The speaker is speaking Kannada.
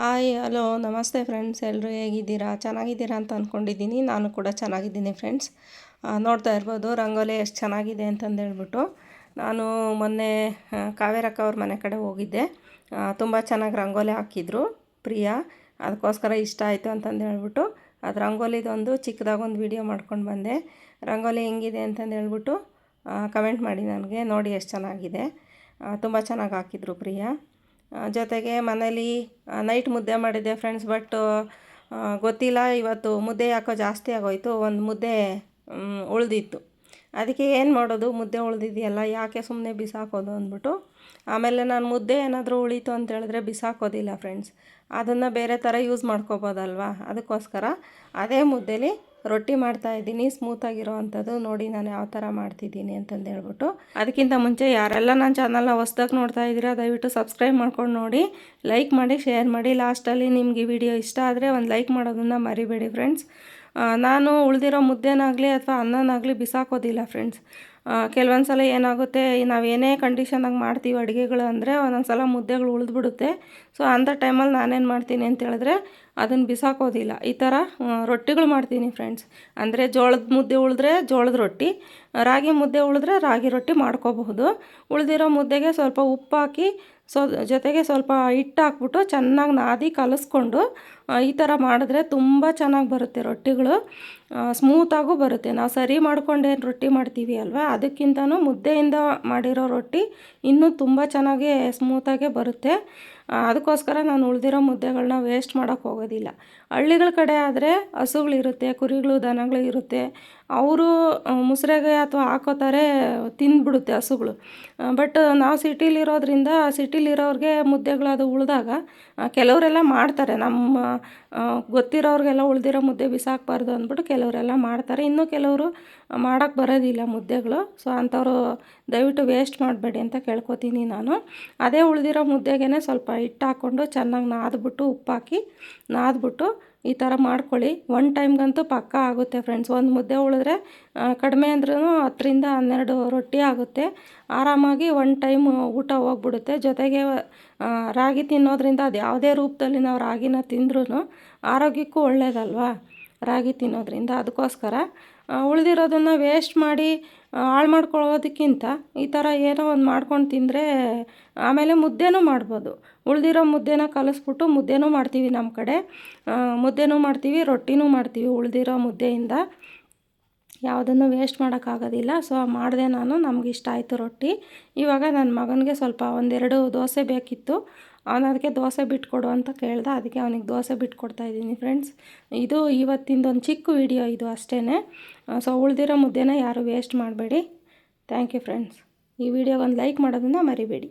ಹಾಯ್, ಹಲೋ, ನಮಸ್ತೆ ಫ್ರೆಂಡ್ಸ್. ಎಲ್ಲರೂ ಹೇಗಿದ್ದೀರಾ? ಚೆನ್ನಾಗಿದ್ದೀರಾ ಅಂತ ಅಂದ್ಕೊಂಡಿದ್ದೀನಿ ನಾನು ಕೂಡ ಚೆನ್ನಾಗಿದ್ದೀನಿ ಫ್ರೆಂಡ್ಸ್. ನೋಡ್ತಾ ಇರ್ಬೋದು, ರಂಗೋಲಿ ಎಷ್ಟು ಚೆನ್ನಾಗಿದೆ ಅಂತಂದು ಹೇಳ್ಬಿಟ್ಟು ನಾನು ಮೊನ್ನೆ ಕಾವೇರಕ್ಕ ಅವ್ರ ಮನೆ ಕಡೆ ಹೋಗಿದ್ದೆ. ತುಂಬ ಚೆನ್ನಾಗಿ ರಂಗೋಲಿ ಹಾಕಿದ್ರು ಪ್ರಿಯಾ. ಅದಕ್ಕೋಸ್ಕರ ಇಷ್ಟ ಆಯಿತು ಅಂತಂದು ಹೇಳ್ಬಿಟ್ಟು ಅದು ರಂಗೋಲಿದೊಂದು ಚಿಕ್ಕದಾಗೊಂದು ಒಂದು ವೀಡಿಯೋ ಮಾಡ್ಕೊಂಡು ಬಂದೆ. ರಂಗೋಲಿ ಹೆಂಗಿದೆ ಅಂತಂದು ಹೇಳ್ಬಿಟ್ಟು ಕಮೆಂಟ್ ಮಾಡಿ ನನಗೆ. ನೋಡಿ ಎಷ್ಟು ಚೆನ್ನಾಗಿದೆ. ತುಂಬ ಚೆನ್ನಾಗಿ ಹಾಕಿದ್ರು ಪ್ರಿಯಾ. ಜೊತೆಗೆ ಮನೇಲಿ ನೈಟ್ ಮುದ್ದೆ ಮಾಡಿದ್ದೆ ಫ್ರೆಂಡ್ಸ್ ಬಟ್ ಗೊತ್ತಿಲ್ಲ, ಇವತ್ತು ಮುದ್ದೆ ಯಾಕೋ ಜಾಸ್ತಿ ಆಗೋಯಿತು, ಒಂದು ಮುದ್ದೆ ಉಳಿದಿತ್ತು. ಅದಕ್ಕೆ ಏನು ಮಾಡೋದು? ಮುದ್ದೆ ಉಳಿದಿದೆಯಲ್ಲ, ಯಾಕೆ ಸುಮ್ಮನೆ ಬಿಸಾಕೋದು ಅಂದ್ಬಿಟ್ಟು, ಆಮೇಲೆ ನಾನು ಮುದ್ದೆ ಏನಾದರೂ ಉಳೀತು ಅಂತ ಹೇಳಿದ್ರೆ ಬಿಸಾಕೋದಿಲ್ಲ ಫ್ರೆಂಡ್ಸ್ ಅದನ್ನು ಬೇರೆ ಥರ ಯೂಸ್ ಮಾಡ್ಕೋಬೋದಲ್ವಾ? ಅದಕ್ಕೋಸ್ಕರ ಅದೇ ಮುದ್ದೆಲಿ ರೊಟ್ಟಿ ಮಾಡ್ತಾಯಿದ್ದೀನಿ ಸ್ಮೂತಾಗಿರೋ ಅಂಥದ್ದು ನೋಡಿ ನಾನು ಯಾವ ಥರ ಮಾಡ್ತಿದ್ದೀನಿ ಅಂತಂದು ಹೇಳ್ಬಿಟ್ಟು. ಅದಕ್ಕಿಂತ ಮುಂಚೆ ಯಾರೆಲ್ಲ ನನ್ನ ಚಾನಲ್ನ ಹೊಸ್ದಾಗಿ ನೋಡ್ತಾ ಇದ್ದೀರಾ, ದಯವಿಟ್ಟು ಸಬ್ಸ್ಕ್ರೈಬ್ ಮಾಡ್ಕೊಂಡು ನೋಡಿ ಲೈಕ್ ಮಾಡಿ ಶೇರ್ ಮಾಡಿ. ಲಾಸ್ಟಲ್ಲಿ ನಿಮಗೆ ವಿಡಿಯೋ ಇಷ್ಟ ಆದರೆ ಒಂದು ಲೈಕ್ ಮಾಡೋದನ್ನು ಮರಿಬೇಡಿ ಫ್ರೆಂಡ್ಸ್ ನಾನು ಉಳಿದಿರೋ ಮುದ್ದೆನಾಗಲಿ ಅಥವಾ ಅನ್ನನಾಗಲಿ ಬಿಸಾಕೋದಿಲ್ಲ ಫ್ರೆಂಡ್ಸ್ ಕೆಲವೊಂದು ಸಲ ಏನಾಗುತ್ತೆ ನಾವು ಏನೇ ಕಂಡೀಷನಾಗಿ ಮಾಡ್ತೀವಿ ಅಡುಗೆಗಳು ಅಂದರೆ ಒಂದೊಂದು ಸಲ ಮುದ್ದೆಗಳು ಉಳಿದ್ಬಿಡುತ್ತೆ. ಸೊ ಅಂಥ ಟೈಮಲ್ಲಿ ನಾನೇನು ಮಾಡ್ತೀನಿ ಅಂತೇಳಿದ್ರೆ ಅದನ್ನು ಬಿಸಾಕೋದಿಲ್ಲ. ಈ ಥರ ರೊಟ್ಟಿಗಳು ಮಾಡ್ತೀನಿ ಫ್ರೆಂಡ್ಸ್ ಅಂದರೆ ಜೋಳದ ಮುದ್ದೆ ಉಳಿದ್ರೆ ಜೋಳದ ರೊಟ್ಟಿ, ರಾಗಿ ಮುದ್ದೆ ಉಳಿದ್ರೆ ರಾಗಿ ರೊಟ್ಟಿ ಮಾಡ್ಕೋಬಹುದು. ಉಳಿದಿರೋ ಮುದ್ದೆಗೆ ಸ್ವಲ್ಪ ಉಪ್ಪು ಹಾಕಿ ಸೊ ಜೊತೆಗೆ ಸ್ವಲ್ಪ ಹಿಟ್ಟು ಹಾಕ್ಬಿಟ್ಟು ಚೆನ್ನಾಗಿ ನಾದಿ ಕಲಿಸ್ಕೊಂಡು ಈ ಥರ ಮಾಡಿದ್ರೆ ತುಂಬ ಚೆನ್ನಾಗಿ ಬರುತ್ತೆ ರೊಟ್ಟಿಗಳು. ಸ್ಮೂತಾಗೂ ಬರುತ್ತೆ. ನಾವು ಸರಿ ಮಾಡ್ಕೊಂಡೇನು ರೊಟ್ಟಿ ಮಾಡ್ತೀವಿ ಅಲ್ವಾ? ಅದಕ್ಕಿಂತನೂ ಮುದ್ದೆಯಿಂದ ಮಾಡಿರೋ ರೊಟ್ಟಿ ಇನ್ನೂ ತುಂಬ ಚೆನ್ನಾಗಿ ಸ್ಮೂತಾಗೇ ಬರುತ್ತೆ. ಅದಕ್ಕೋಸ್ಕರ ನಾನು ಉಳಿದಿರೋ ಮುದ್ದೆಗಳನ್ನ ವೇಸ್ಟ್ ಮಾಡೋಕ್ಕೆ ಹೋಗೋದಿಲ್ಲ. ಹಳ್ಳಿಗಳ ಕಡೆ ಆದರೆ ಹಸುಗಳಿರುತ್ತೆ ಕುರಿಗಳು, ದನಗಳು ಇರುತ್ತೆ. ಅವರು ಮುಸ್ರೆಗೆ ಅಥವಾ ಹಾಕೋತಾರೆ ತಿಂದ್ಬಿಡುತ್ತೆ ಹಸುಗಳು. ಬಟ್ ನಾವು ಸಿಟಿಲಿರೋದ್ರಿಂದ ಸಿಟಿಲಿರೋರಿಗೆ ಮುದ್ದೆಗಳು ಅದು ಉಳಿದಾಗ ಕೆಲವರೆಲ್ಲ ಮಾಡ್ತಾರೆ. ನಮ್ಮ ಗೊತ್ತಿರೋರಿಗೆಲ್ಲ ಉಳಿದಿರೋ ಮುದ್ದೆ ಬಿಸಾಕಬಾರ್ದು ಅಂದ್ಬಿಟ್ಟು ಕೆಲವರೆಲ್ಲ ಮಾಡ್ತಾರೆ. ಇನ್ನೂ ಕೆಲವರು ಮಾಡೋಕ್ಕೆ ಬರೋದಿಲ್ಲ ಮುದ್ದೆಗಳು. ಸೊ ಅಂಥವರು ದಯವಿಟ್ಟು ವೇಸ್ಟ್ ಮಾಡಬೇಡಿ ಅಂತ ಕೇಳ್ಕೊತೀನಿ ನಾನು. ಅದೇ ಉಳಿದಿರೋ ಮುದ್ದೆಗೇ ಸ್ವಲ್ಪ ಹಿಟ್ಟು ಹಾಕ್ಕೊಂಡು ಚೆನ್ನಾಗಿ ನಾದ್ಬಿಟ್ಟು ಉಪ್ಪಾಕಿ, ನಾದ್ಬಿಟ್ಟು ಈ ಥರ ಮಾಡ್ಕೊಳ್ಳಿ. ಒನ್ ಟೈಮ್ಗಂತೂ ಪಕ್ಕ ಆಗುತ್ತೆ ಫ್ರೆಂಡ್ಸ್ ಒಂದು ಮುದ್ದೆ ಉಳಿದ್ರೆ ಕಡಿಮೆ ಅಂದ್ರೂ ಹತ್ತರಿಂದ ಹನ್ನೆರಡು ರೊಟ್ಟಿ ಆಗುತ್ತೆ. ಆರಾಮಾಗಿ ಒನ್ ಟೈಮ್ ಊಟ ಹೋಗ್ಬಿಡುತ್ತೆ. ಜೊತೆಗೆ ರಾಗಿ ತಿನ್ನೋದ್ರಿಂದ ಅದು ಯಾವುದೇ ರೂಪದಲ್ಲಿ ನಾವು ರಾಗಿನ ತಿಂದ್ರೂ ಆರೋಗ್ಯಕ್ಕೂ ಒಳ್ಳೆಯದಲ್ವಾ ರಾಗಿ ತಿನ್ನೋದ್ರಿಂದ ಅದಕ್ಕೋಸ್ಕರ ಉಳಿದಿರೋದನ್ನು ವೇಸ್ಟ್ ಮಾಡಿ ಹಾಳು ಮಾಡ್ಕೊಳ್ಳೋದಕ್ಕಿಂತ ಈ ಥರ ಏನೋ ಒಂದು ಮಾಡ್ಕೊಂಡು ತಿಂದರೆ, ಆಮೇಲೆ ಮುದ್ದೆನೂ ಮಾಡ್ಬೋದು. ಉಳಿದಿರೋ ಮುದ್ದೆನ ಕಲಿಸ್ಬಿಟ್ಟು ಮುದ್ದೆನೂ ಮಾಡ್ತೀವಿ ನಮ್ಮ ಕಡೆ. ಮುದ್ದೆನೂ ಮಾಡ್ತೀವಿ, ರೊಟ್ಟಿನೂ ಮಾಡ್ತೀವಿ ಉಳಿದಿರೋ ಮುದ್ದೆಯಿಂದ. ಯಾವುದನ್ನು ವೇಸ್ಟ್ ಮಾಡೋಕ್ಕಾಗೋದಿಲ್ಲ. ಸೊ ಮಾಡಿದೆ ನಾನು, ನಮಗಿಷ್ಟ ಆಯಿತು ರೊಟ್ಟಿ. ಇವಾಗ ನನ್ನ ಮಗನಿಗೆ ಸ್ವಲ್ಪ ಒಂದೆರಡು ದೋಸೆ ಬೇಕಿತ್ತು. ಅವನು ಅದಕ್ಕೆ ದೋಸೆ ಬಿಟ್ಕೊಡು ಅಂತ ಕೇಳ್ದೆ, ಅದಕ್ಕೆ ಅವನಿಗೆ ದೋಸೆ ಬಿಟ್ಕೊಡ್ತಾ ಇದ್ದೀನಿ ಫ್ರೆಂಡ್ಸ್ ಇದು ಇವತ್ತಿಂದೊಂದು ಚಿಕ್ಕ ವಿಡಿಯೋ ಇದು ಅಷ್ಟೇ ಸೊ ಉಳಿದಿರೋ ಮುದ್ದೆನ ಯಾರು ವೇಸ್ಟ್ ಮಾಡಬೇಡಿ. ಥ್ಯಾಂಕ್ ಯು ಫ್ರೆಂಡ್ಸ್ ಈ ವಿಡಿಯೋಗೆ ಒಂದು ಲೈಕ್ ಮಾಡೋದನ್ನು ಮರಿಬೇಡಿ.